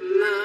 Love.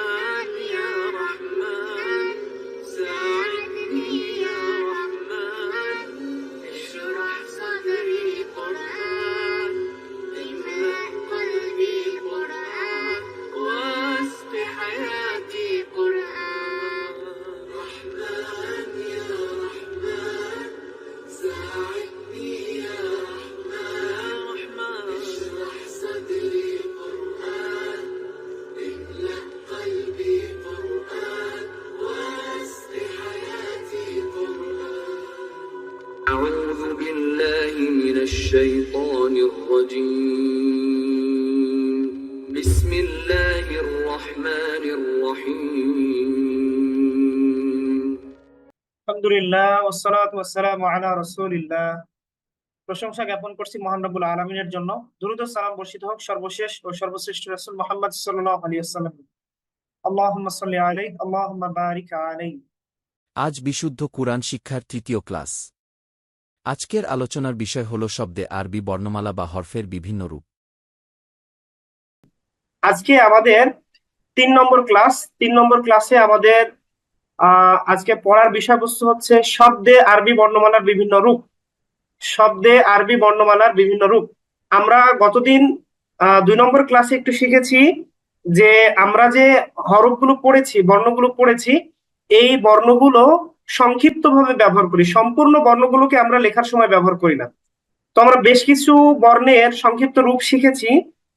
ওসসালাতু আলা রাসূলিল্লাহ। প্রশংসা জ্ঞাপন করছি মহান রব্বুল আলামিনের জন্য। দুরূদ সালাম বর্ষিত হোক সর্বশেষ ও সর্বশ্রেষ্ঠ রাসূল মুহাম্মদ সাল্লাল্লাহু আলাইহি ওয়াসাল্লাম। আল্লাহুম্মা সাল্লি আলাইহি আল্লাহুম্মা বারিক আলাইহি। আজ বিশুদ্ধ কুরআন শিক্ষার তৃতীয় ক্লাস। আজকের আলোচনার বিষয় হল শব্দে আরবি বর্ণমালা বা হরফের বিভিন্ন রূপ। আজকে আমাদের তিন নম্বর ক্লাস তিন নম্বর ক্লাসে আমাদের আজকে পড়ার বিষয়বস্তু হচ্ছে শব্দে আরবি বর্ণমালার বিভিন্ন রূপ। শব্দে আরবি বর্ণমালার বিভিন্ন রূপ। আমরা গতদিন দুই নম্বর ক্লাসে একটু শিখেছি যে আমরা যে হরফগুলো পড়েছি, বর্ণগুলো পড়েছি, এই বর্ণগুলো সংক্ষিপ্তভাবে ব্যবহার করি। সম্পূর্ণ বর্ণগুলোকে আমরা লেখার সময় ব্যবহার করি না। তো আমরা বেশ কিছু বর্ণের সংক্ষিপ্ত রূপ শিখেছি।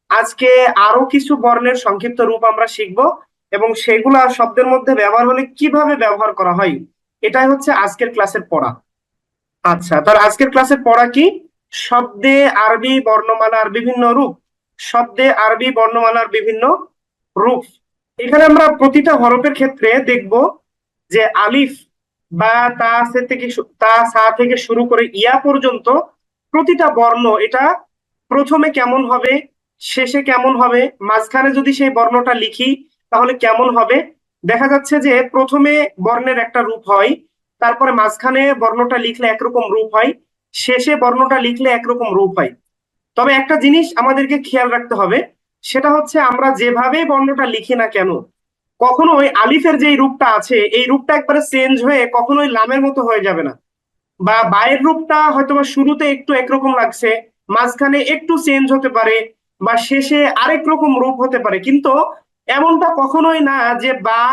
আজকে আরও কিছু বর্ণের সংক্ষিপ্ত রূপ আমরা শিখব। এবং সেগুলা শব্দের মধ্যে ব্যবহার হলে কীভাবে ব্যবহার করা হয়, এটাই হচ্ছে আজকের ক্লাসের পড়া। আচ্ছা তার আজকের ক্লাসের পড়া কি? শব্দে আরবি বর্ণমালার বিভিন্ন রূপ। শব্দে আরবি বর্ণমালার বিভিন্ন রূপ। এখানে আমরা প্রতিটা হরফের ক্ষেত্রে দেখব যে আলিফ বা তা সে থেকে তা সা থেকে শুরু করে ইয়া পর্যন্ত প্রতিটা বর্ণ, এটা প্রথমে কেমন হবে, শেষে কেমন হবে, মাঝখানে যদি সেই বর্ণটা লিখি তাহলে কেমন হবে? দেখা যাচ্ছে যে প্রথমে বর্ণের একটা রূপ হয়, তারপরে মাঝখানে বর্ণটা লিখলে একরকম রূপ হয়, শেষে বর্ণটা লিখলে একরকম রূপ হয়। তবে একটা জিনিস আমাদেরকে খেয়াল রাখতে হবে, সেটা হচ্ছে আমরা যেভাবে বর্ণটা লিখি না কেন, কখনোই আলিফের যে রূপটা আছে, এই রূপটা একবারে চেঞ্জ হয়ে কখনোই লামের মতো হয়ে যাবে না। বা বায়ের রূপটা হয়তোবা শুরুতে একটু একরকম লাগছে, মাঝখানে একটু চেঞ্জ হতে পারে, বা শেষে আরেক রকম রূপ হতে পারে, কিন্তু এমনটা কখনোই না যে বা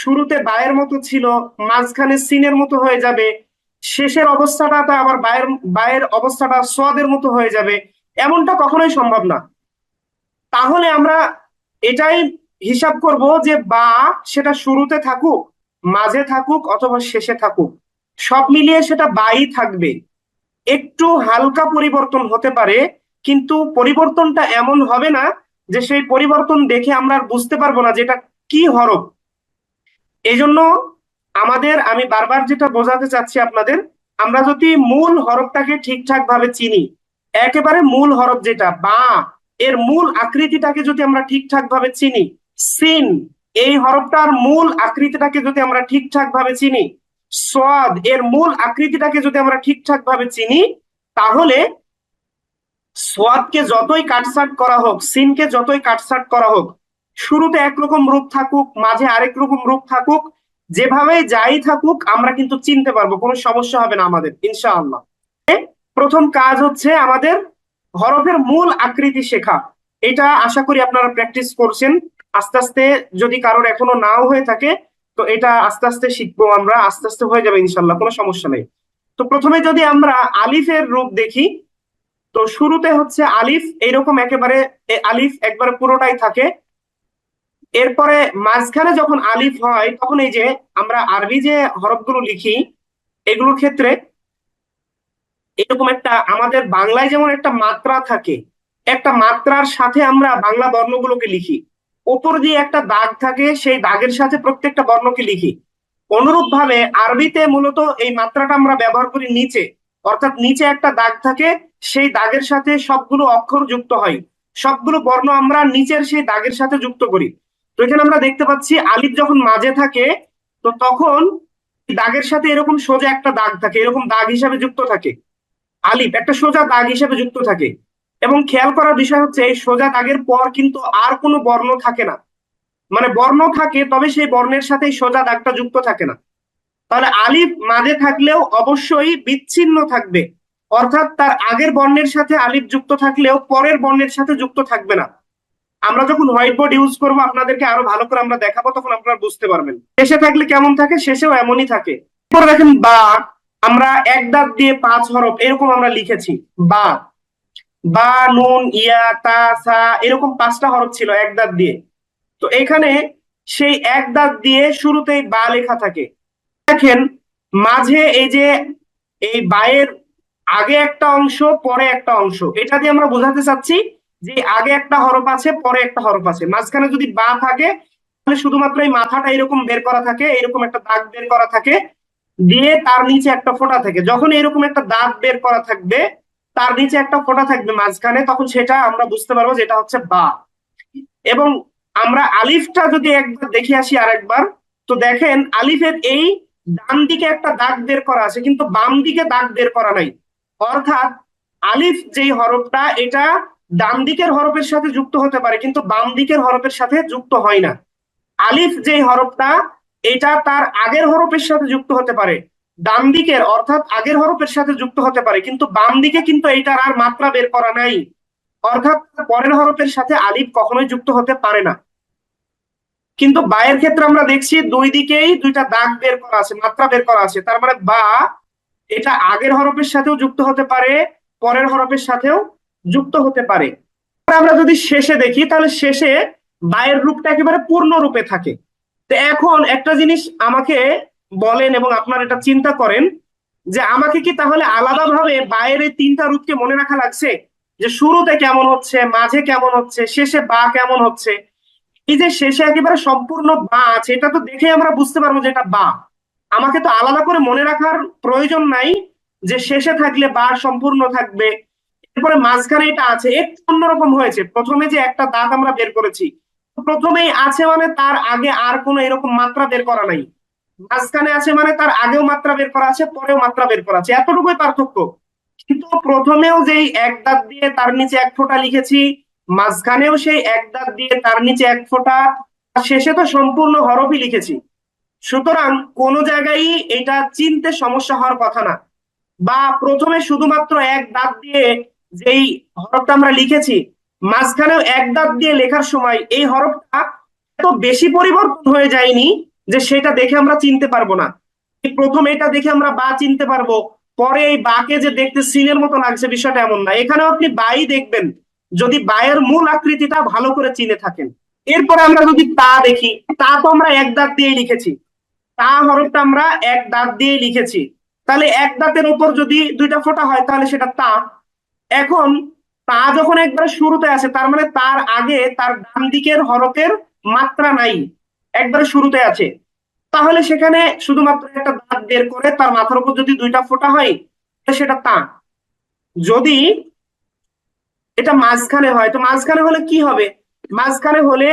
শুরুতে বায়ের মতো ছিল, মাঝখানে সিনের মতো হয়ে যাবে, শেষের অবস্থাটা তা আবার বায়ের বায়ের অবস্থাটা সোয়াদের মতো হয়ে যাবে, এমনটা কখনোই সম্ভব না। তাহলে আমরা এটাই হিসাব করব যে বা সেটা শুরুতে থাকুক, মাঝে থাকুক অথবা শেষে থাকুক, সব মিলিয়ে সেটা বাই থাকবে। একটু হালকা পরিবর্তন হতে পারে, কিন্তু পরিবর্তনটা এমন হবে না যে সেই পরিবর্তন দেখে আমরা আর বুঝতে পারব না যে এটা কি হরফ এই জন্য আমাদের, আমি বারবার যেটা বোঝাতে চাচ্ছি আপনাদের, আমরা যদি মূল হরফটাকে ঠিকঠাক ভাবে চিনি, একেবারে মূল হরফ যেটা, বা এর মূল আকৃতিটাকে যদি আমরা ঠিকঠাক ভাবে চিনি, সিন, এই হরফটার মূল আকৃতিটাকে যদি আমরা ঠিকঠাক ভাবে চিনি সোয়াদ এর মূল আকৃতিটাকে যদি আমরা ঠিকঠাক ভাবে চিনি, তাহলে সোয়াদকে যতই কাটছাট করা হোক, সিনকে যতই কাটছাট করা হোক, শুরুতে একরকম রূপ থাকুক, মাঝে আরেক রকম রূপ থাকুক যেভাবে যাই থাকুক, আমরা কিন্তু চিনতে পারব, কোনো সমস্যা হবে না আমাদের, ইনশাআল্লাহ। প্রথম কাজ হচ্ছে আমাদের হরফের মূল আকৃতি শেখা। এটা আশা করি আপনারা প্র্যাকটিস করছেন। আস্তে আস্তে যদি কারোর এখনও নাও হয়ে থাকে, তো এটা আস্তে আস্তে শিখব আমরা, আস্তে আস্তে হয়ে যাবে ইনশাল্লাহ কোনো সমস্যা নেই। তো প্রথমে যদি আমরা আলিফের রূপ দেখি তো শুরুতে হচ্ছে আলিফ, এইরকম একেবারে আলিফ একবারে পুরোটাই থাকে। এরপরে মাঝখানে যখন আলিফ হয়, তখন এই যে আমরা আরবি যে হরফগুলো লিখি, এগুলোর ক্ষেত্রে এরকম একটা আমাদের বাংলায় যেমন একটা মাত্রা থাকে, একটা মাত্রার সাথে আমরা বাংলা বর্ণগুলোকে লিখি। ওপর দিয়ে একটা দাগ থাকে, সেই দাগের সাথে প্রত্যেকটা বর্ণকে লিখি। অনুরূপ ভাবে আরবিতে মূলত এই মাত্রাটা আমরা ব্যবহার করি নিচে। অর্থাৎ নিচে একটা দাগ থাকে, সেই দাগের সাথে সবগুলো অক্ষর যুক্ত হয়। সবগুলো বর্ণ আমরা নিচের সেই দাগের সাথে যুক্ত করি। তো এখানে আমরা দেখতে পাচ্ছি, আলিফ যখন মাঝে থাকে, তো তখন দাগের সাথে এরকম সোজা একটা দাগ থাকে, এরকম দাগ হিসাবে যুক্ত থাকে। আলিফ, একটা সোজা দাগ হিসাবে যুক্ত থাকে। এবং খেয়াল করার বিষয় হচ্ছে, এই সোজা দাগের পর কিন্তু আর কোনো বর্ণ থাকে না। মানে বর্ণ থাকে, তবে সেই বর্ণের সাথে সোজা দাগটা যুক্ত থাকে না। তাহলে আলিফ মাঝে থাকলেও অবশ্যই বিচ্ছিন্ন থাকবে। অর্থাৎ তার আগের বর্ণের সাথে আলিফ যুক্ত থাকলেও পরের বর্ণের সাথে যুক্ত থাকবে না। আমরা যখন হোয়াইট বোর্ড ইউজ করব, আপনাদেরকে আরও ভালো করে আমরা দেখাবো, তখন আপনারা বুঝতে পারবেন। শেষে থাকলে কেমন থাকে? শেষেও এমনই থাকে। এরপর দেখেন বা, আমরা এক দাঁত দিয়ে পাঁচ হরফ, এরকম আমরা লিখেছি। বা বা, নুন, ইয়া, তা, সা, এরকম পাঁচটা হরফ ছিল এক দাঁত দিয়ে। তো এখানে সেই এক দাঁত দিয়ে শুরুতেই বা লেখা থাকে। দেখেন, মাঝে এই যে এই বায়ের আগে একটা অংশ, পরে একটা অংশ। এটা দিয়ে আমরা বোঝাতে চাচ্ছি যে আগে একটা হরফ আছে, পরে একটা হরফ আছে। মাঝখানে যদি বা থাকে, তাহলে শুধুমাত্র এই মাথাটা এরকম বের করা থাকে, এরকম একটা দাগ বের করা থাকে, দিয়ে তার নিচে একটা ফোঁটা থাকে। যখন এরকম একটা দাগ বের করা থাকবে, তার নিচে একটা ফোঁটা থাকবে মাঝখানে, তখন সেটা আমরা বুঝতে পারব যেটা হচ্ছে বা। এবং আমরা আলিফটা যদি একবার দেখে আসি আরেকবার, তো দেখেন আলিফের এই ডান দিকে একটা দাগ বের করা আছে, কিন্তু বাম দিকে দাগ বের করা নাই। অর্থাৎ আলিফ যেই হরফটা, এটা ডান দিকের হরফের সাথে যুক্ত হতে পারে, কিন্তু বাম দিকের হরফের সাথে যুক্ত হয় না। আলিফ যেই হরফটা, এটা তার আগের হরফের সাথে যুক্ত হতে পারে। ডান দিকের, অর্থাৎ আগের হরফের সাথে যুক্ত হতে পারে, কিন্তু বাম দিকে কিন্তু এইটার আর মাত্রা বের করা নাই। অর্থাৎ পরের হরফের সাথে আলিফ কখনোই যুক্ত হতে পারে না। কিন্তু বায়ের ক্ষেত্রে আমরা দেখছি দুই দিকেই দুইটা দাগ বের করা আছে, মাত্রা বের করা আছে। তার মানে বা এটা আগের হরফের সাথেও যুক্ত হতে পারে, পরের হরফের সাথেও যুক্ত হতে পারে। আমরা যদি শেষে দেখি, তাহলে শেষে বায়ের রূপটা একেবারে পূর্ণ রূপে থাকে। তো এখন একটা জিনিস আমাকে বলেন এবং আপনার এটা চিন্তা করেন যে আমাকে কি তাহলে আলাদাভাবে বায়ের এই তিনটা রূপকে মনে রাখা লাগছে? যে শুরুতে কেমন হচ্ছে, মাঝে কেমন হচ্ছে, শেষে বা কেমন হচ্ছে? এই যে শেষে একেবারে সম্পূর্ণ বা আছে, এটা তো দেখে আমরা বুঝতে পারব যে এটা বা। আমাকে তো আলাদা করে মনে রাখার প্রয়োজন নাই যে শেষে থাকলে বা সম্পূর্ণ থাকবে। এরপরে মাঝখানে এটা আছে, একটু অন্যরকম হয়েছে। প্রথমে যে একটা দাঁত আমরা বের করেছি প্রথমেই আছে মানে তার আগে আর কোনো এরকম মাত্রা বের করা নাই। মাঝখানে আছে মানে তার আগেও মাত্রা বের করা আছে, পরেও মাত্রা বের করা আছে। এতটুকুই পার্থক্য। কিন্তু প্রথমেও যেই এক দাঁত দিয়ে তার নিচে এক ফোঁটা লিখেছি মাঝখানেও সেই এক দাঁত দিয়ে তার নিচে এক ফোঁটা শেষে তো সম্পূর্ণ হরফই লিখেছি। সুতরাং কোন জায়গায় এটা চিনতে সমস্যা হওয়ার কথা না। বা প্রথমে শুধুমাত্র এক দাঁত দিয়ে যেই হরফটা আমরা লিখেছি, মাঝখানেও এক দাঁত দিয়ে লেখার সময় এই হরফটা এত বেশি পরিবর্তন হয়ে যায়নি যে সেটা দেখে আমরা চিনতে পারব না। প্রথম এটা দেখে আমরা বা চিনতে পারব, পরে এই বাকে যে দেখতে সিনের মতো লাগছে বিষয়টা এমন না। এখানেও আপনি বাই দেখবেন। যদি বায়ের মূল আকৃতিটা ভালো করে চিনে থাকেন। এরপরে আমরা যদি তা দেখি, তা তো আমরা এক দাঁত দিয়ে লিখেছি। তা হরফটা আমরা এক দাঁত দিয়ে লিখেছি। তাহলে এক দাঁতের উপর যদি দুইটা ফোঁটা হয়, তাহলে সেটা তা। এখন তা যখন একবার শুরুতে আসে, তার মানে তার আগে তার ডান দিকের হরফের মাত্রা নাই, একবারে শুরুতে আছে। তাহলে সেখানে শুধুমাত্র একটা দাঁত বের করে তার মাথার উপর যদি দুইটা ফোঁটা হয়, তাহলে সেটা তা। যদি এটা মাঝখানে হয়। তো মাঝখানে হলে কি হবে? মাঝখানে হলে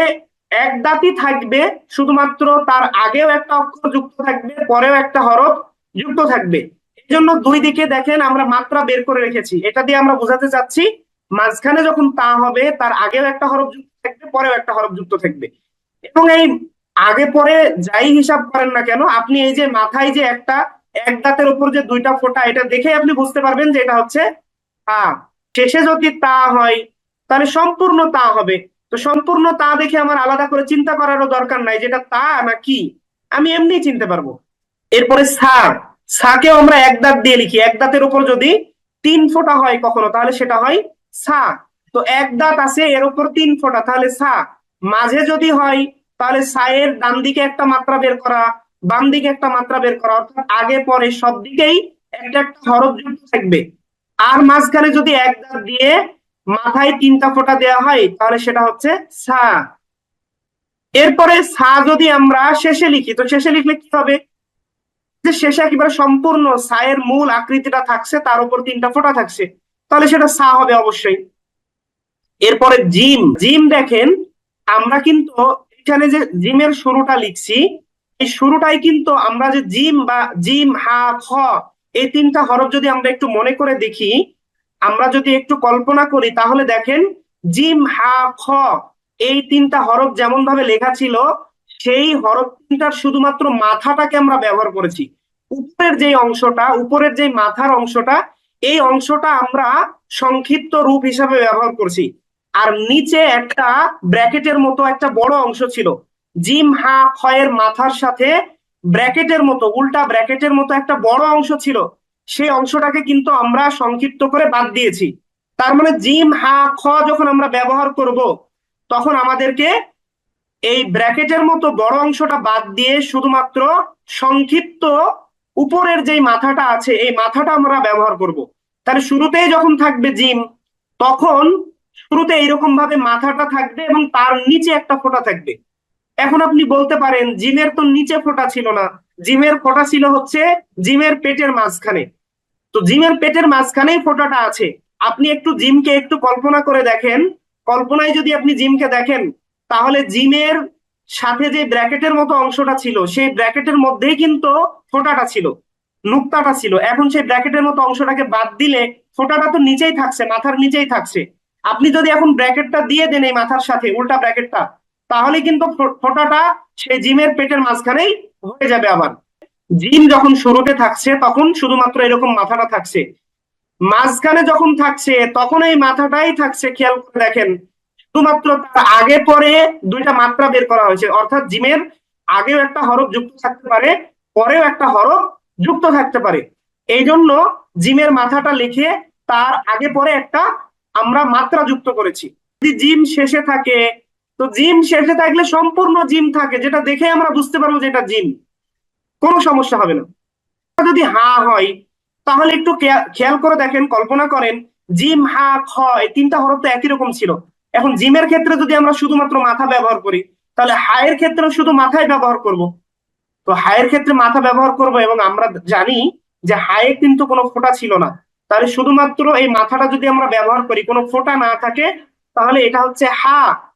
এক দাঁতই থাকবে, শুধুমাত্র তার আগেও একটা অক্ষর যুক্ত থাকবে, পরেও একটা হরফ যুক্ত থাকবে। এই জন্য দুই দিকে দেখেন আমরা মাত্রা বের করে রেখেছি। এটা দিয়ে আমরা বোঝাতে চাচ্ছি, মাঝখানে যখন তা হবে, তার আগেও একটা হরফ যুক্ত থাকবে, পরেও একটা হরফ যুক্ত থাকবে। এবং এই আগে পরে যাই হিসাব করেন না কেন, আপনি এই যে মাথায় যে একটা, এক দাঁতের উপর যে দুইটা ফোঁটা, এটা দেখে আপনি বুঝতে পারবেন যে এটা হচ্ছে তা শেষে যদি তা হয়, তাহলে সম্পূর্ণ তা হবে। তো সম্পূর্ণ তা দেখে আমার আলাদা করে চিন্তা করারও দরকার নাই, যেটা তা না কি, আমি এমনি চিনতে পারব। এরপরে সা, সাকেও আমরা এক দাঁত দিয়ে লিখি। এক দাঁতের উপর যদি তিন ফোঁটা হয় কখনো, তাহলে সেটা হয় সা। তো এক দাঁত আছে, এর উপর তিন ফোঁটা, তাহলে সা। মাঝে যদি হয়, তাহলে সায়ের ডান দিকে একটা মাত্রা বের করা, বাম দিকে একটা মাত্রা বের করা, অর্থাৎ আগে পরে সব দিকেই একটা একটা হরফ যুক্ত থাকবে। আর মাঝখানে যদি এক দাঁত দিয়ে মাথায় তিনটা ফোঁটা দেওয়া হয়, তাহলে সেটা হচ্ছে সা। এরপরে সা যদি আমরা শেষে লিখি, তো শেষে লিখলে কি হবে? যে শেষে একেবারে সম্পূর্ণ সায়ের মূল আকৃতিটা থাকছে, তার উপর তিনটা ফোঁটা থাকছে, তাহলে সেটা সা হবে অবশ্যই। এরপরে জিম। জিম দেখেন, আমরা কিন্তু এখানে যে জিমের শুরুটা লিখছি, এই শুরুটাই কিন্তু আমরা যে জিম বা জিম হা, খ এই তিনটা হরফ যদি আমরা একটু মনে করে দেখি, আমরা যদি একটু কল্পনা করি, তাহলে দেখেন, জিম, হা, খ, এই তিনটা হরফ যেমন ভাবে লেখা ছিল, সেই হরফ তিনটার শুধুমাত্র মাথাটাকে আমরা ব্যবহার করেছি। উপরের যে অংশটা, উপরের যে মাথার অংশটা, এই অংশটা আমরা সংক্ষিপ্ত রূপ হিসাবে ব্যবহার করছি। আর নিচে একটা ব্র্যাকেটের মতো একটা বড় অংশ ছিল। জিম, হা খয়ের মাথার সাথে ব্র্যাকেটের মতো, উল্টা ব্র্যাকেটের মতো একটা বড় অংশ ছিল, সেই অংশটাকে কিন্তু আমরা সংক্ষিপ্ত করে বাদ দিয়েছি। তার মানে জিম, হা, খ যখন আমরা ব্যবহার করব, তখন আমাদেরকে এই ব্র্যাকেটের মতো বড় অংশটা বাদ দিয়ে শুধুমাত্র সংক্ষিপ্ত উপরের যেই মাথাটা আছে, এই মাথাটা আমরা ব্যবহার করব। তাহলে শুরুতেই যখন থাকবে জিম, তখন শুরুতে এইরকম ভাবে মাথাটা থাকবে এবং তার নিচে একটা ফোঁটা থাকবে। এখন আপনি বলতে পারেন, জিমের তো নিচে ফোঁটা ছিল না। জিমের ফোঁটা ছিল হচ্ছে জিমের পেটের মাঝখানে। তো জিমের পেটের মাঝখানেই ফোঁটাটা আছে। আপনি একটু জিমকে একটু কল্পনা করে দেখেন। কল্পনায় যদি আপনি জিমকে দেখেন, তাহলে জিমের সাথে যে ব্র্যাকেটের মতো অংশটা ছিল, সেই ব্র্যাকেটের মধ্যেই কিন্তু ফোঁটাটা ছিল, নুক্তাটা ছিল। এখন সেই ব্র্যাকেটের মতো অংশটাকে বাদ দিলে ফোঁটাটা তো নিচেই থাকছে, মাথার নিচেই থাকছে। আপনি যদি এখন ব্র্যাকেটটা দিয়ে দেন এই মাথার সাথে, উল্টা ব্র্যাকেটটা তাহলে কিন্তু ফোঁটাটা সেই জিমের পেটের মাঝখানেই হয়ে যাবে আবার। জিম যখন শুরুতে থাকছে, তখন শুধুমাত্র এরকম মাথাটা থাকছে। মাঝখানে যখন থাকছে, তখন এই মাথাটাই থাকছে, খেয়াল করে দেখেন। শুধুমাত্র তার আগে পরে দুইটা মাত্রা বের করা হয়েছে। অর্থাৎ জিমের আগেও একটা হরফ যুক্ত থাকতে পারে, পরেও একটা হরফ যুক্ত থাকতে পারে। এই জন্য জিমের মাথাটা লিখে তার আগে পরে একটা আমরা মাত্রা যুক্ত করেছি। যদি জিম শেষে থাকে তো জিম শেষে থাকলে সম্পূর্ণ জিম থাকে, যেটা দেখে আমরা বুঝতে পারব যে এটা জিম। কোনো সমস্যা হবে না। যদি হা হয়, তাহলে একটু খেয়াল করে দেখেন, কল্পনা করেন, জিম, হা, খ, এই তিনটা হরফ তো একই রকম ছিল। এখন জিমের ক্ষেত্রে যদি আমরা শুধুমাত্র মাথা ব্যবহার করি, তাহলে হায়ের ক্ষেত্রে শুধু মাথায় ব্যবহার করব। তো হায়ের ক্ষেত্রে মাথা ব্যবহার করব এবং আমরা জানি যে হায়ে কিন্তু কোনো ফোঁটা ছিল না। তাহলে শুধুমাত্র এই মাথাটা যদি আমরা ব্যবহার করি, কোনো ফোঁটা না থাকে, তাহলে এটা হচ্ছে হা।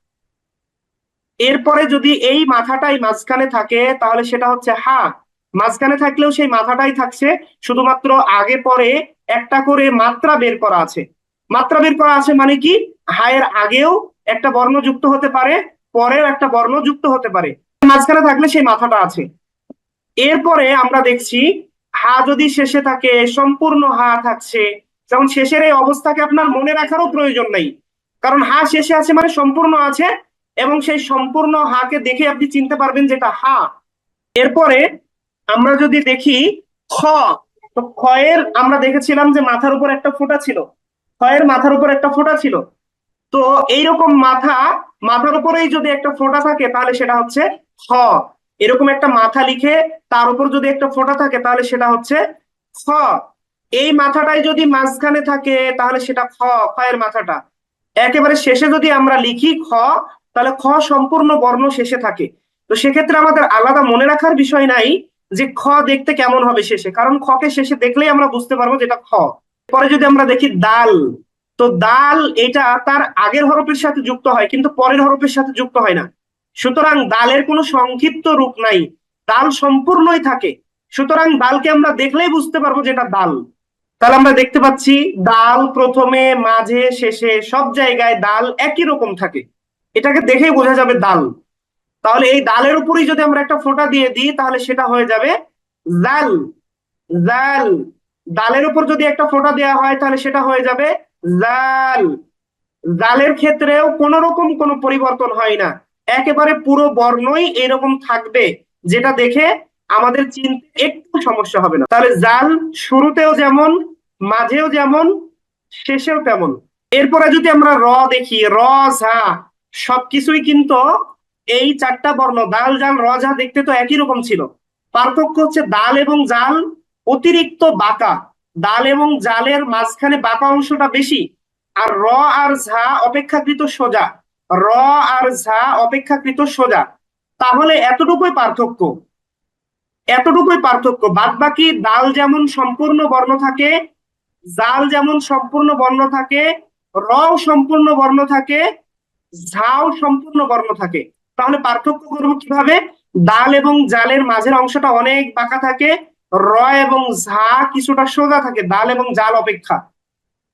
এরপরে যদি এই মাথাটাই মাঝখানে থাকে, তাহলে সেটা হচ্ছে হা। মাঝখানে থাকলেও সেই মাথাটাই থাকছে, শুধুমাত্র আগে পরে একটা করে মাত্রা বের করা আছে। মাত্রা বের করা আছে মানে কি? হায়ের আগেও একটা বর্ণ যুক্ত হতে পারে, পরেও একটা বর্ণ যুক্ত হতে পারে। মাঝখানে থাকলে সেই মাথাটা আছে। এরপরে আমরা দেখছি, হা যদি শেষে থাকে, সম্পূর্ণ হা থাকছে। যেমন শেষের এই অবস্থাকে আপনার মনে রাখারও প্রয়োজন নেই। কারণ হা শেষে আছে মানে সম্পূর্ণ আছে এবং সেই সম্পূর্ণ হাকে দেখে আপনি চিনতে পারবেন যেটা হা। এরপরে আমরা যদি দেখি খ, তো খয়ের আমরা দেখেছিলাম যে মাথার উপর একটা ফোঁটা ছিল। খয়ের মাথার উপর একটা ফোঁটা ছিল। তো এইরকম মাথা, মাথার উপরেই যদি একটা ফোঁটা থাকে তাহলে সেটা হচ্ছে খ। এরকম একটা মাথা লিখে তার উপর যদি একটা ফোঁটা থাকে তাহলে সেটা হচ্ছে খ। এই মাথাটাই যদি মাঝখানে থাকে তাহলে সেটা খ খয়ের মাথাটা। একেবারে শেষে যদি আমরা লিখি খ তাহলে খ সম্পূর্ণ বর্ণ শেষে থাকে। তো সেক্ষেত্রে আমাদের আলাদা মনে রাখার বিষয় নাই যে খ দেখতে কেমন হবে শেষে। কারণ খকে শেষে দেখলেই আমরা বুঝতে পারব যেটা খ। পরে যদি আমরা দেখি দাল, তো দাল এটা তার আগের হরফের সাথে যুক্ত হয়, কিন্তু পরের হরফের সাথে যুক্ত হয় না। সুতরাং দালের কোনো সংক্ষিপ্ত রূপ নাই। দাল সম্পূর্ণই থাকে। সুতরাং দালকে আমরা দেখলেই বুঝতে পারব যেটা দাল। তাহলে আমরা দেখতে পাচ্ছি, দাল প্রথমে, মাঝে, শেষে, সব জায়গায় দাল একই রকম থাকে। এটাকে দেখেই বোঝা যাবে দাল। তাহলে এই দালের উপরেই যদি আমরা একটা ফোঁটা দিয়ে দিই, তাহলে সেটা হয়ে যাবে জাল। জাল। দালের উপর যদি একটা ফোঁটা দেওয়া হয়, তাহলে সেটা হয়ে যাবে জাল। জালের ক্ষেত্রেও কোন রকম কোনো পরিবর্তন হয় না। একেবারে পুরো বর্ণই এরকম থাকবে, যেটা দেখে আমাদের চিনতে একটু সমস্যা হবে না। তাহলে জাল শুরুতেও যেমন, মাঝেও যেমন, শেষেও তেমন। এরপরে যদি আমরা র দেখি, র ঝা সবকিছুই কিন্তু এই চারটা বর্ণ, দাল, জাল, র, ঝা দেখতে তো একই রকম ছিল। পার্থক্য হচ্ছে দাল এবং জাল অতিরিক্ত বাঁকা। দাল এবং জালের মাঝখানে বাঁকা অংশটা বেশি, আর র আর ঝা অপেক্ষাকৃত সোজা। র আর ঝা অপেক্ষাকৃত সোজা। তাহলে এতটুকুই পার্থক্য। এতটুকুই পার্থক্য। বাদ বাকি দাল যেমন সম্পূর্ণ বর্ণ থাকে, জাল যেমন সম্পূর্ণ বর্ণ থাকে, রও সম্পূর্ণ বর্ণ থাকে ঝাও সম্পূর্ণ বর্ণ থাকে। তাহলে পার্থক্য করব কীভাবে? দাল এবং জালের মাঝের অংশটা অনেক বাঁকা থাকে, র এবং ঝা কিছুটা সোজা থাকে দাল এবং জাল অপেক্ষা।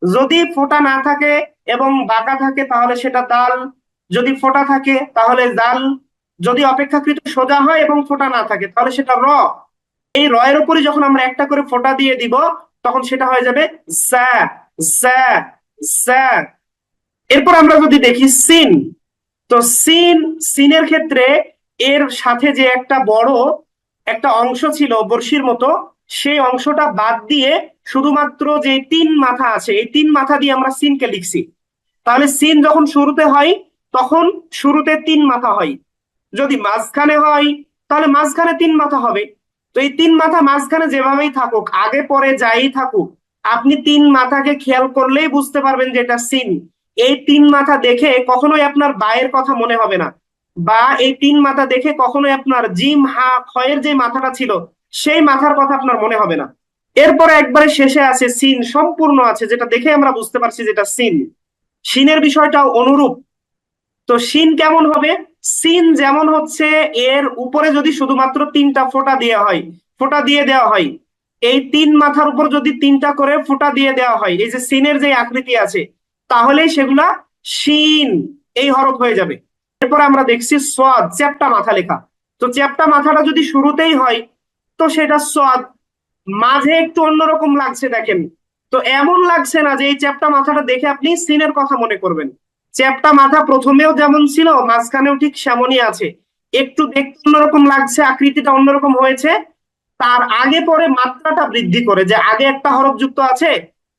যদি ফোঁটা না থাকে এবং বাঁকা থাকে, তাহলে সেটা দাল যদি ফোঁটা থাকে, তাহলে জাল। যদি অপেক্ষাকৃত সোজা হয় এবং ফোঁটা না থাকে, তাহলে সেটা র। এই র এর উপরে যখন আমরা একটা করে ফোঁটা দিয়ে দিব, তখন সেটা হয়ে যাবে জ্যা জ্যা জ্যা। এরপর আমরা যদি দেখি সিন, তো সিন, সিনের ক্ষেত্রে এর সাথে যে একটা বড় একটা অংশ ছিল বর্ষির মতো, সেই অংশটা বাদ দিয়ে শুধুমাত্র যে তিন মাথা আছে, এই তিন মাথা দিয়ে আমরা সিনকে লিখছি। তাহলে সিন যখন শুরুতে হয়, তখন শুরুতে তিন মাথা হয়। যদি মাঝখানে হয়, তাহলে মাঝখানে তিন মাথা হবে। তো এই তিন মাথা মাঝখানে যেভাবেই থাকুক, আগে পরে যাই থাকুক, আপনি তিন মাথাকে খেয়াল করলেই বুঝতে পারবেন যে এটা সিন। এই তিন মাথা দেখে কখনোই আপনার বায়ের কথা মনে হবে না। বা এই তিন মাথা দেখে কখনোই আপনার জিম, হা খয়ের যে মাথাটা ছিল, সেই মাথার কথা আপনার মনে হবে না। এরপরে একবারে শেষে আছে সিন, সম্পূর্ণ আছে, যেটা দেখে আমরা বুঝতে পারছি যেটা সিন। সিনের বিষয়টাও অনুরূপ। তো সিন কেমন হবে? সিন যেমন হচ্ছে, এর উপরে যদি শুধুমাত্র তিনটা ফোঁটা দিয়ে হয়, ফোঁটা দিয়ে দেওয়া হয়, এই তিন মাথার উপর যদি তিনটা করে ফোঁটা দিয়ে দেওয়া হয়, এই যে সিনের যে আকৃতি আছে তাহলেই সেগুলা শিন, এই হরফ হয়ে যাবে। এরপর আমরা দেখছি সোয়াদ চ্যাপ্টা মাথা লেখা। তো চ্যাপ্টা মাথাটা যদি শুরুতেই হয়, তো সেটা সোয়াদ মাঝে একটু অন্যরকম লাগছে, দেখেন। তো এমন লাগছে না যে এই চ্যাপ্টা মাথাটা দেখে আপনি সিনের কথা মনে করবেন। চ্যাপ্টা মাথা প্রথমেও যেমন ছিল, মাঝখানেও ঠিক সেমনই আছে। একটু দেখতে অন্যরকম লাগছে, আকৃতিটা অন্যরকম হয়েছে। তার আগে পরে মাত্রাটা বৃদ্ধি করে যে আগে একটা হরফ যুক্ত আছে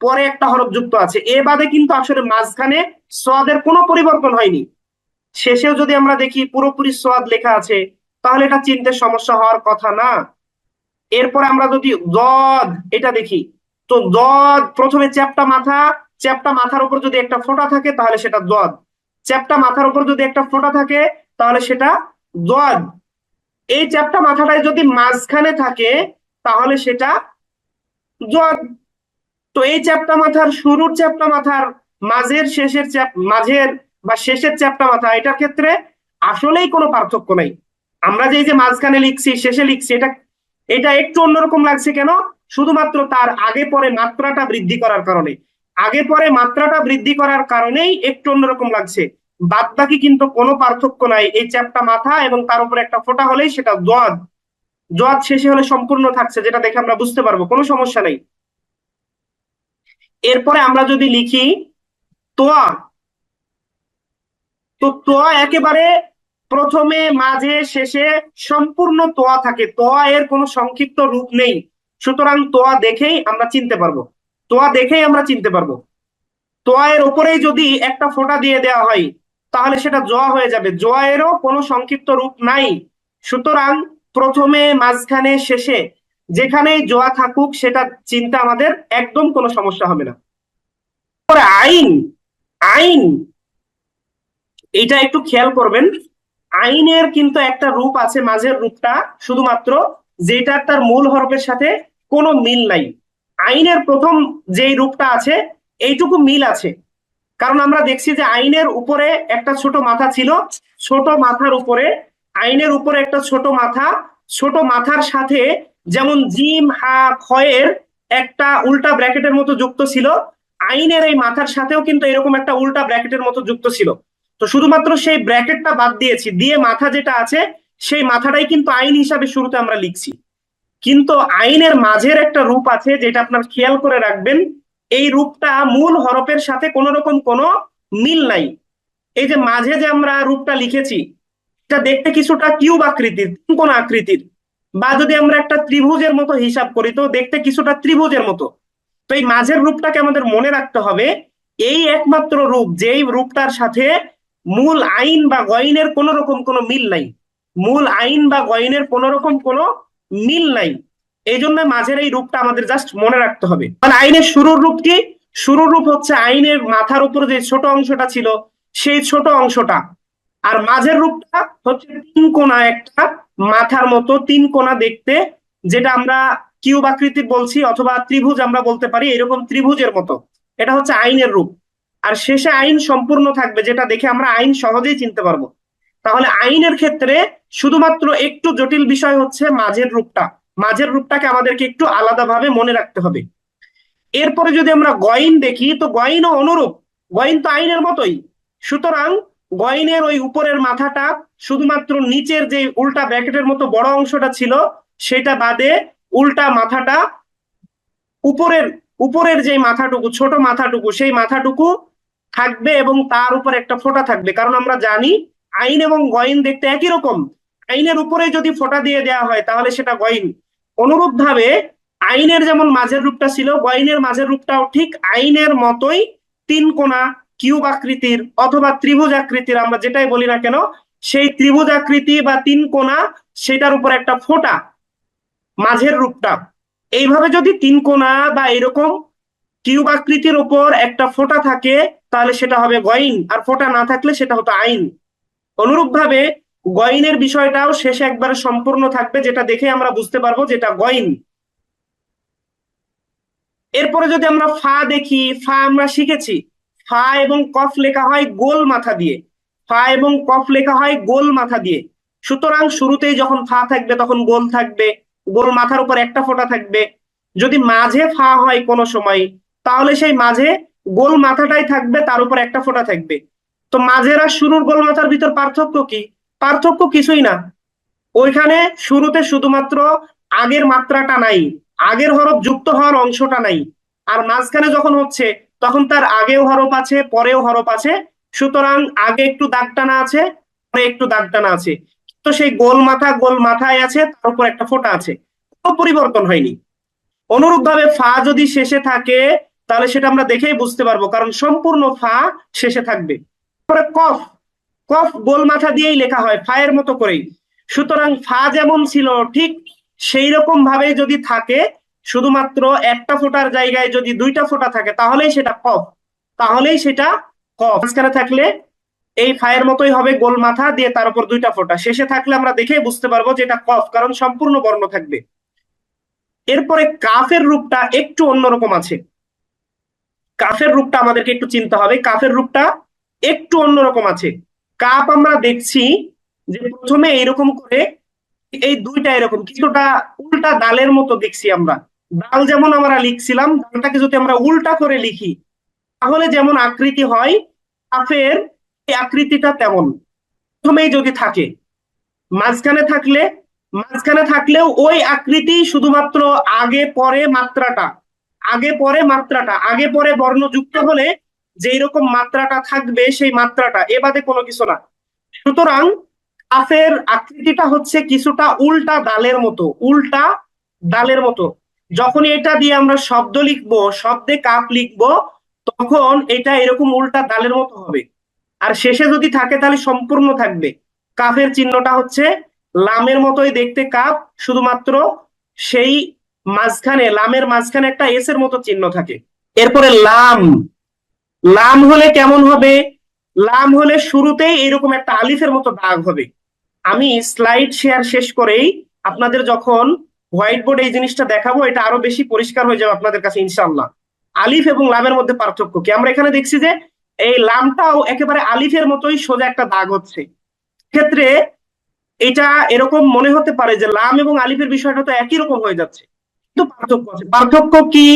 পরে একটা হরফ যুক্ত আছে। এ বাদে কিন্তু আসলে মাঝখানে সোয়াদের কোনো পরিবর্তন হয়নি। শেষেও যদি আমরা দেখি পুরোপুরি সোয়াদ লেখা আছে, তাহলে এটা চিনতে সমস্যা হওয়ার কথা না। এরপর আমরা যদি দদ এটা দেখি, তো দদ প্রথমে চ্যাপ্টা মাথা, চ্যাপ্টা মাথার উপর যদি একটা ফোঁটা থাকে, তাহলে সেটা দদ চ্যাপ্টা মাথার উপর যদি একটা ফোঁটা থাকে, তাহলে সেটা দদ এই চ্যাপ্টা মাথাটায় যদি মাঝখানে থাকে, তাহলে সেটা দদ তো এই চ্যাপ্টা মাথার শুরুর চ্যাপ্টা মাথার মাঝের শেষের চ্যাপ, মাঝের বা শেষের চ্যাপ্টা মাথা, এটার ক্ষেত্রে আসলেই কোনো পার্থক্য নাই। আমরা যে যে মাঝখানে লিখছি, শেষে লিখছি, এটা এটা একটু অন্যরকম লাগছে কেন? শুধুমাত্র তার আগে পরে মাত্রাটা বৃদ্ধি করার কারণে। আগে পরে মাত্রাটা বৃদ্ধি করার কারণেই একটু অন্যরকম লাগছে। বাদ বাকি কিন্তু কোনো পার্থক্য নাই এই চ্যাপ্টা মাথা এবং তার উপরে একটা ফোঁটা হলেই সেটা দোয়াদ। দোয়াদ শেষে হলে সম্পূর্ণ থাকছে, যেটা দেখে আমরা বুঝতে পারব, কোনো সমস্যা নেই। এরপরে আমরা যদি লিখি তোয়া, তো তোয়া একেবারে প্রথমে, মাঝে, শেষে সম্পূর্ণ তোয়া থাকে। তোয়া এর কোনো সংক্ষিপ্ত রূপ নেই। সুতরাং তোয়া দেখেই আমরা চিনতে পারব। তোয়া দেখেই আমরা চিনতে পারব। তোয়া এর উপরেই যদি একটা ফোঁটা দিয়ে দেওয়া হয়, তাহলে সেটা জোয়া হয়ে যাবে। জোয়া এরও কোনো সংক্ষিপ্ত রূপ নাই। সুতরাং প্রথমে, মাঝখানে, শেষে যেখানেই জোয়া থাকুক, সেটা চিন্তা আমাদের একদম কোনো সমস্যা হবে না। আইন। আইন এটা একটু খেয়াল করবেন, আইনের কিন্তু একটা রূপ আছে, মাঝের রূপটা, শুধুমাত্র যেটা তার মূল হরফের সাথে কোনো মিল নাই। আইনের প্রথম যেই রূপটা আছে, এইটুকু মিল আছে। কারণ আমরা দেখছি যে আইনের উপরে একটা ছোট মাথা ছিল, ছোট মাথার উপরে, আইনের উপরে একটা ছোট মাথা, ছোট মাথার সাথে যেমন জিম, হা খয়ের একটা উল্টা ব্র্যাকেটের মতো যুক্ত ছিল। আইনের এই মাথার সাথেও কিন্তু এরকম একটা উল্টা ব্র্যাকেটের মতো যুক্ত ছিল। তো শুধুমাত্র সেই ব্র্যাকেটটা বাদ দিয়েছি, দিয়ে মাথা যেটা আছে, সেই মাথাটাই কিন্তু আইন হিসাবে শুরুতে আমরা লিখছি। কিন্তু আইনের মাঝের একটা রূপ আছে, যেটা আপনার খেয়াল করে রাখবেন, এই রূপটা মূল হরফের সাথে কোনো রকম কোনো মিল নাই। এই যে মাঝে যে আমরা রূপটা লিখেছি, এটা দেখতে কিছুটা কিউব আকৃতির কোন আকৃতির। বা যদি আমরা একটা ত্রিভুজের মতো হিসাব করি, তো দেখতে কিছুটা ত্রিভুজের মতো। তো এই মাঝের রূপটাকে আমাদের মনে রাখতে হবে, এই একমাত্র রূপ, যেই রূপটার সাথে মূল আইন বা গয়নের কোন রকম কোনো মিল নাই। মূল আইন বা গয়নের কোন রকম কোনো মিল নাই। এই জন্য মাঝের এই রূপটা আমাদের জাস্ট মনে রাখতে হবে। মানে আইনের শুরুর রূপ কি? শুরুর রূপ হচ্ছে আইনের মাথার উপর যে ছোট অংশটা ছিল, সেই ছোট অংশটা। আর মাঝের রূপটা হচ্ছে তিন কোনা একটা মাথার মতো তিন কোনা দেখতে, যেটা আমরা কিউব আকৃতির বলছি অথবা ত্রিভুজ আমরা বলতে পারি, এরকম ত্রিভুজের মতো। এটা হচ্ছে আইনের রূপ। আর শেষে আইন সম্পূর্ণ থাকবে, যেটা দেখে আমরা আইন সহজেই চিনতে পারব। তাহলে আইনের ক্ষেত্রে শুধুমাত্র একটু জটিল বিষয় হচ্ছে মাঝের রূপটা। মাঝের রূপটাকে আমাদেরকে একটু আলাদাভাবে মনে রাখতে হবে। এরপরে যদি আমরা গয়ন দেখি, তো গয়নও অনুরূপ। গয়ন তো আইনের মতোই। সুতরাং গয়নের ওই উপরের মাথাটা শুধুমাত্র নিচের যে উল্টা ব্র্যাকেটের মতো বড় অংশটা ছিল, সেটা বাদে উল্টা মাথাটা উপরের উপরের যে মাথাটুকু, ছোট মাথাটুকু, সেই মাথাটুকু থাকবে এবং তার উপর একটা ফোঁটা থাকবে। কারণ আমরা জানি আইন এবং গয়ন দেখতে একই রকম। আইনের উপরে যদি ফোঁটা দিয়ে দেওয়া হয়, তাহলে সেটা গয়ন। অনুরূপ ভাবে আইনের যেমন মাঝের রূপটা ছিল, গয়নের মাঝের রূপটাও ঠিক আইনের মতোই তিন কোণা কিউব আকৃতির অথবা ত্রিভুজ আকৃতির, আমরা যেটাই বলি না কেন, সেই ত্রিভুজ আকৃতি বা তিন কোণা সেটার উপর একটা ফোঁটা, মাঝের রূপটা। এইভাবে যদি তিন কোণা বা এরকম কিউব আকৃতির উপর একটা ফোঁটা থাকে, তাহলে সেটা হবে গয়ন। আর ফোঁটা না থাকলে সেটা হতো আইন। অনুরূপ ভাবে গয়নের বিষয়টাও শেষে একবারে সম্পূর্ণ থাকবে, যেটা দেখে আমরা বুঝতে পারব যেটা গয়ন। এরপরে যদি আমরা ফা দেখি, ফা আমরা শিখেছি। ফা এবং কফ লেখা হয় গোল মাথা দিয়ে। ফা এবং কফ লেখা হয় গোল মাথা দিয়ে। সুতরাং শুরুতেই যখন ফা থাকবে, তখন গোল থাকবে। গোল মাথার উপর একটা ফোঁটা থাকবে। যদি মাঝে ফা হয় কোনো সময়, তাহলে সেই মাঝে গোল মাথাটাই থাকবে, তার উপর একটা ফোঁটা থাকবে। তো মাঝের আর শুরুর গোল মাথার ভিতর পার্থক্য কি? পার্থক্য কিছুই না। ওইখানে শুরুতে শুধুমাত্র আগের মাত্রাটা নাই, আগের হরফ যুক্ত হওয়ার অংশটা নাই। আর মাঝখানে যখন হচ্ছে তখন তার আগেও হরফ আছে, পরেও হরফ আছে। সুতরাং আগে একটু দাগ টানা আছে, পরে একটু দাগ টানা আছে। তো সেই গোল মাথা, গোল মাথায় আছে, তার উপর একটা ফোঁটা আছে। কোনো পরিবর্তন হয়নি। অনুরূপ ভাবে ফা যদি শেষে থাকে, তাহলে সেটা আমরা দেখেই বুঝতে পারব, কারণ সম্পূর্ণ ফা শেষে থাকবে। তারপরে কফ। কফ গোল মাথা দিয়েই লেখা হয়, ফায়ের মতো করেই। সুতরাং ফা যেমন ছিল, ঠিক সেই রকম ভাবে যদি থাকে শুধুমাত্র একটা ফোঁটার জায়গায় যদি দুইটা ফোঁটা থাকে, তাহলেই সেটা কফ। তাহলেই সেটা কফ। মাঝখানে থাকলে এই ফায়ের মতোই হবে গোল মাথা দিয়ে তার উপর দুইটা ফোঁটা। শেষে থাকলে আমরা দেখেই বুঝতে পারব যে এটা কফ, কারণ সম্পূর্ণ বর্ণ থাকবে। এরপরে কাফের রূপটা একটু অন্যরকম আছে। কাফের রূপটা আমাদেরকে একটু চিনতে হবে। কাফের রূপটা একটু অন্যরকম আছে। কাপ আমরা দেখছি যে প্রথমে এইরকম করে, এই দুইটা এরকম, কিছুটা উল্টা ডালের মতো দেখছি আমরা। ডাল যেমন আমরা লিখছিলাম ডালটাকে যদি আমরা উল্টা করে লিখি, তাহলে যেমন আকৃতি হয় কাফের আকৃতিটা তেমন। প্রথমেই যদি থাকে, মাঝখানে থাকলে, মাঝখানে থাকলেও ওই আকৃতি শুধুমাত্র আগে পরে মাত্রাটা, আগে পরে মাত্রাটা, আগে পরে বর্ণ যুক্ত হলে যেই রকম মাত্রাটা থাকবে সেই মাত্রাটা, এ বাদে কোনো কিছু না। সুতরাং কাফের আকৃতিটা হচ্ছে কিছুটা উল্টা ডালের মতো, উল্টা ডালের মতো। যখন এটা দিয়ে আমরা শব্দ লিখব, শব্দে কাপ লিখব, তখন এটা এরকম উল্টা দালের মতো হবে। আর শেষে যদি থাকে তাহলে সম্পূর্ণ থাকবে। কাফের চিহ্নটা হচ্ছে লামের মতোই দেখতে কাপ, শুধুমাত্র সেই মাঝখানে, লামের মাঝখানে একটা এস এর মতো চিহ্ন থাকে। এরপরে লাম। লাম হলে কেমন হবে? লাম হলে শুরুতেই এরকম একটা আলিফের মতো দাগ হবে। আমি স্লাইড শেয়ার শেষ করেই আপনাদের যখন হোয়াইট বোর্ড এই জিনিসটা দেখাবো, এটা আরও বেশি পরিষ্কার হয়ে যাবে আপনাদের কাছে, ইনশাআল্লাহ। আলিফ এবং লামের মধ্যে পার্থক্য কি? আমরা এখানে দেখছি যে এই লামটাও একেবারে আলিফের মতোই সোজা একটা দাগ হচ্ছে। ক্ষেত্রে এটা এরকম মনে হতে পারে যে লাম এবং আলিফের বিষয়টা তো একই রকম হয়ে যাচ্ছে। কিন্তু পার্থক্য আছে। পার্থক্য কি?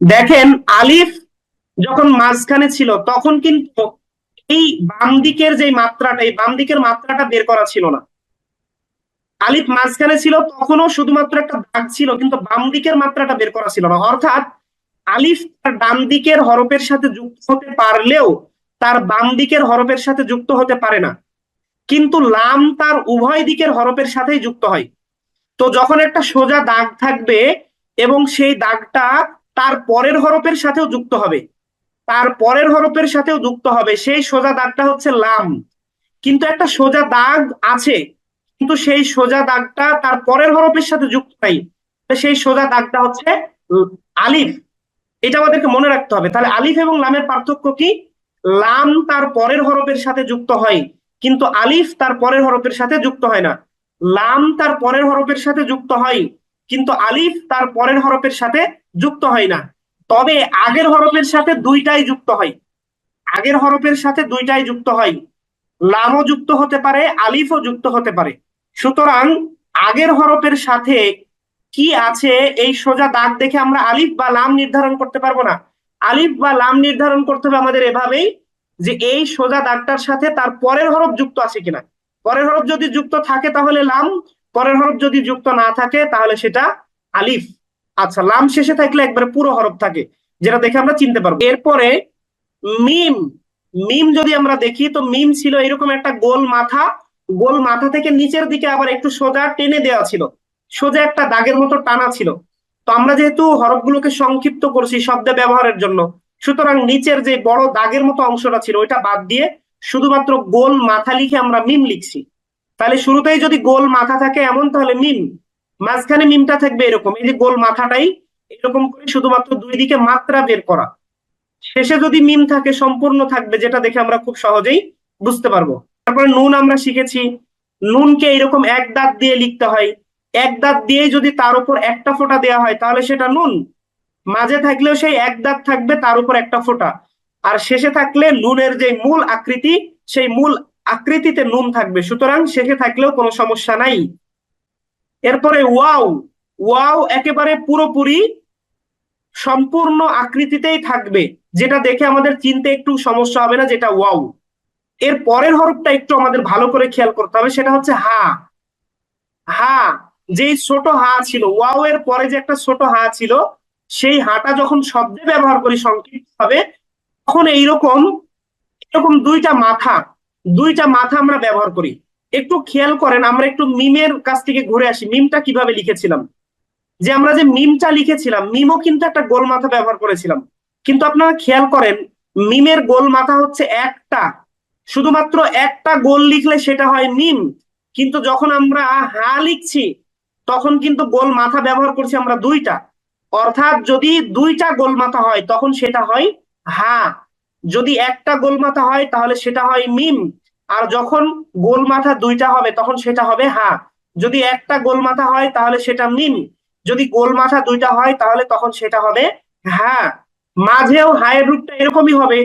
দেখেন, আলিফ যখন মাঝখানে ছিল, তখন কিন্তু এই বাম দিকের যে মাত্রাটা, এই বাম দিকের মাত্রাটা বের করা ছিল না। আলিফ মাঝখানে ছিল, তখনও শুধুমাত্র একটা দাগ ছিল, কিন্তু বাম দিকের মাত্রাটা বের করা ছিল না। অর্থাৎ আলিফ তার ডান দিকের হরফের সাথে যুক্ত হতে পারলেও তার বাম দিকের হরফের সাথে যুক্ত হতে পারে না। কিন্তু লাম তার উভয় দিকের হরফের সাথেই যুক্ত হয়। তো যখন একটা সোজা দাগ থাকবে এবং সেই দাগটা তার পরের হরফের সাথেও যুক্ত হবে, তার পরের হরফের সাথেও যুক্ত হবে, সেই সোজা দাগটা হচ্ছে লাম। কিন্তু একটা সোজা দাগ আছে কিন্তু সেই সোজা দাগটা তার পরের হরফের সাথে যুক্ত নাই। সেই সোজা দাগটা হচ্ছে আলিফ। এটা আমাদেরকে মনে রাখতে হবে। তাহলে আলিফ এবং লামের পার্থক্য কি? লাম তার পরের হরফের সাথে যুক্ত হয়, কিন্তু আলিফ তার পরের হরফের সাথে যুক্ত হয় না। লাম তার পরের হরফের সাথে যুক্ত হয়, কিন্তু আলিফ তার পরের হরফের সাথে যুক্ত হয় না। তবে আগের হরফের সাথে দুইটাই যুক্ত হয়। আগের হরফের সাথে দুইটাই যুক্ত হয়। লামও যুক্ত হতে পারে, আলিফও যুক্ত হতে পারে। সুতরাং আগের হরফের সাথে কি আছে, এই সোজা দাগ দেখে আমরা আলিফ বা লাম নির্ধারণ করতে পারব না। আলিফ বা লাম নির্ধারণ করতে হবে আমাদের এভাবেই যে এই সোজা দাগটার সাথে তার পরের হরফ যুক্ত আছে কিনা। পরের হরফ যদি যুক্ত থাকে তাহলে লাম, পরের হরফ যদি যুক্ত না থাকে তাহলে সেটা আলিফ। আচ্ছা লাম শেষে থাকলে একবারে পুরো হরফ থাকে, যেটা দেখে আমরা চিনতে পারব। এরপরে মিম মিম যদি আমরা দেখি, তো মিম ছিল এরকম একটা গোল মাথা গোল মাথা থেকে নিচের দিকে আবার একটু সোজা টেনে দেওয়া ছিল। সোজা একটা দাগের মতো টানা ছিল। তো আমরা যেহেতু হরফগুলোকে সংক্ষিপ্ত করছি শব্দে ব্যবহারের জন্য, সুতরাং নিচের যে বড় দাগের মতো অংশটা ছিল, ওইটা বাদ দিয়ে শুধুমাত্র গোল মাথা লিখে আমরা মিম লিখছি। তাহলে শুরুতেই যদি গোল মাথা থাকে এমন, তাহলে মিম। মাঝখানে মিমটা থাকবে এরকম। এই যে গোল মাথাটাই এরকম করে শুধুমাত্র দুই দিকে মাত্রা বের করা। শেষে যদি মিম থাকে, সম্পূর্ণ থাকবে, যেটা দেখে আমরা খুব সহজেই বুঝতে পারব। তারপরে নুন আমরা শিখেছি। নুনকে এরকম এক দাঁত দিয়ে লিখতে হয়। এক দাঁত দিয়ে যদি তার উপর একটা ফোঁটা দেওয়া হয়, তাহলে সেটা নুন। মাঝে থাকলেও সেই এক দাঁত থাকবে, তার উপর একটা ফোঁটা। আর শেষে থাকলে নুনের যে মূল আকৃতি, সেই মূল আকৃতিতে নুন থাকবে। সুতরাং শেষে থাকলেও কোনো সমস্যা নাই। এরপরে ওয়াও। ওয়াও একেবারে পুরোপুরি সম্পূর্ণ আকৃতিতেই থাকবে। যেটা দেখে আমাদের চিনতে একটু সমস্যা হবে না, যেটা ওয়াও এর পরের হরফটা একটু আমাদের ভালো করে খেয়াল করতে হবে, সেটা হচ্ছে হা। হা, যেই ছোট হা ছিল ওয়াও এর পরে যে একটা ছোট হা ছিল, সেই হাটা যখন শব্দে ব্যবহার করি সংক্ষিপ্ত ভাবে তখন এইরকম, এরকম দুইটা মাথা দুইটা মাথা আমরা ব্যবহার করি। একটু খেয়াল করেন, আমরা একটু মিমের কাছ থেকে ঘুরে আসি, মিমটা কীভাবে লিখেছিলাম? যে আমরা যে মিমটা লিখেছিলাম, মিমও কিন্তু একটা গোল মাথা ব্যবহার করেছিলাম। কিন্তু আপনারা খেয়াল করেন, মিমের গোল মাথা হচ্ছে একটা। শুধুমাত্র একটা গোল লিখলে সেটা হয় মিম। কিন্তু যখন আমরা হা লিখছি, তখন কিন্তু গোল মাথা ব্যবহার করছি আমরা দুইটা। অর্থাৎ যদি দুইটা গোল মাথা হয়, তখন সেটা হয় হা। যদি একটা গোল মাথা হয়, তাহলে সেটা হয় মিম। আর যখন গোল মাথা দুইটা হবে, তখন সেটা হবে হা। যদি একটা গোল মাথা হয়, তাহলে সেটা মিম। যদি গোল মাথা দুইটা হয়, তাহলে তখন সেটা হবে হ্যাঁ মাঝেও হায়ের রূপটা এরকমই হবে।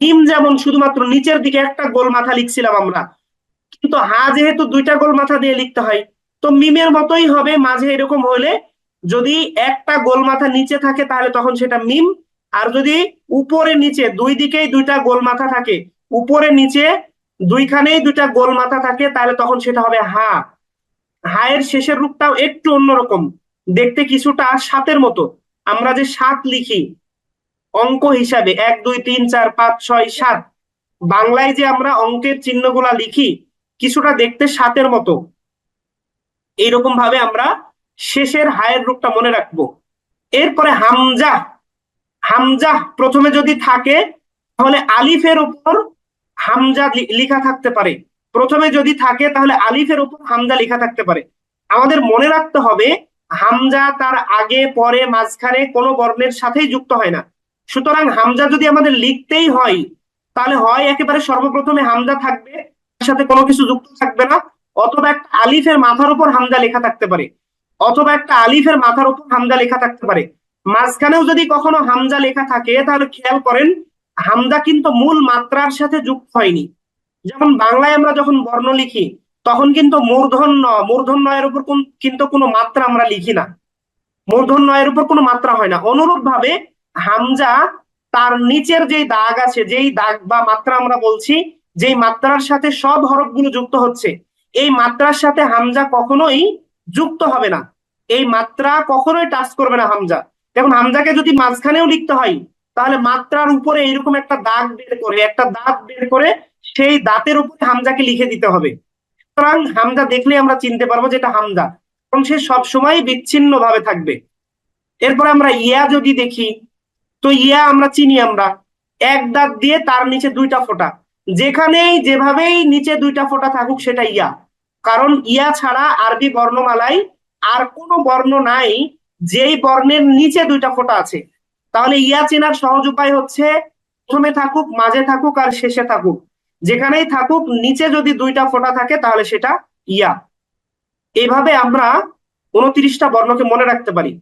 মিম যেমন শুধুমাত্র নিচের দিকে একটা গোল মাথা লিখছিলাম আমরা। কিন্তু হা যেহেতু দুইটা গোল মাথা দিয়ে লিখতে হয়, তো মিমের মতোই হবে, মাঝে এরকম হলে যদি একটা গোল মাথা নিচে থাকে তাহলে তখন সেটা মিম। আর যদি উপরে নিচে দুই দিকেই দুইটা গোল মাথা থাকে, উপরে নিচে দুইখানেই দুইটা গোল মাথা থাকে, তাহলে তখন সেটা হবে হা। হায়ের শেষের রূপটাও একটু অন্যরকম। দেখতে কিছুটা সাতের মতো। আমরা যে সাত লিখি অঙ্ক হিসাবে এক, দুই, তিন, চার, পাঁচ, ছয়, সাত। বাংলায় যে আমরা অঙ্কের চিহ্নগুলা লিখি, কিছুটা দেখতে সাতের মতো। এইরকম ভাবে আমরা শেষের হায়ের রূপটা মনে রাখব। এরপরে হামজা হামজা প্রথমে যদি থাকে, তাহলে আলিফের উপর হামজা লেখা থাকতে পারে। প্রথমে যদি থাকে, তাহলে আলিফের উপর হামজা লেখা থাকতে পারে। আমাদের মনে রাখতে হবে, হামজা তার আগে, পরে, মাঝখানে কোনো বর্ণের সাথেই যুক্ত হয় না। সুতরাং হামজা যদি আমাদের লিখতেই হয়, তাহলে হয় একেবারে সর্বপ্রথমে হামজা থাকবে সাথে কোনো কিছু যুক্ত থাকবে না, অথবা একটা আলিফের মাথার উপর হামজা লেখা থাকতে পারে, অথবা একটা আলিফের মাথার উপর হামজা লেখা থাকতে পারে। মাঝখানেও যদি কখনো হামজা লেখা থাকে, তাহলে খেয়াল করেন, হামজা কিন্তু মূল মাত্রার সাথে যুক্ত হয়নি। যেমন বাংলায় আমরা যখন বর্ণ লিখি, তখন কিন্তু মূর্ধন্য মূর্ধন্য এর উপর কোন- কিন্তু কোনো মাত্রা আমরা লিখি না। মূর্ধন্য এর উপর কোনো মাত্রা হয় না। অনুরূপ ভাবে হামজা তার নিচের যেই দাগ আছে, যেই দাগ বা মাত্রা আমরা বলছি, যেই মাত্রার সাথে সব হরফগুলো যুক্ত হচ্ছে, এই মাত্রার সাথে হামজা কখনোই যুক্ত হবে না। এই মাত্রা কখনোই টাচ করবে না হামজা। দেখুন, হামজাকে যদি মাঝখানেও লিখতে হয়, তাহলে মাত্রার উপরে এইরকম একটা দাগ বের করে, একটা দাঁত বের করে সেই দাঁতের উপরে হামজাকে লিখে দিতে হবে। সুতরাং হামজা দেখলে আমরা চিনতে পারব যে এটা হামজা। কারণ সে সবসময় বিচ্ছিন্ন ভাবে থাকবে। এরপরে আমরা ইয়া যদি দেখি তো ইয়া আমরা চিনি আমরা। এক দাঁত দিয়ে তার নিচে দুইটা ফোঁটা। যেখানেই, যেভাবেই নিচে দুইটা ফোঁটা থাকুক সেটা ইয়া। কারণ ইয়া ছাড়া আরবি বর্ণমালায় আর কোনো বর্ণ নাই যেই বর্ণের নিচে দুইটা ফোঁটা আছে। তাহলে ইয়া চেনার সহজ উপায় হচ্ছে প্রথমে থাকুক, মাঝে থাকুক আর শেষে থাকুক। যেখানেই থাকুক, নিচে যদি দুইটা ফোঁটা থাকে তাহলে সেটা ইয়া। এভাবে আমরা উনত্রিশটা বর্ণকে মনে রাখতে পারি।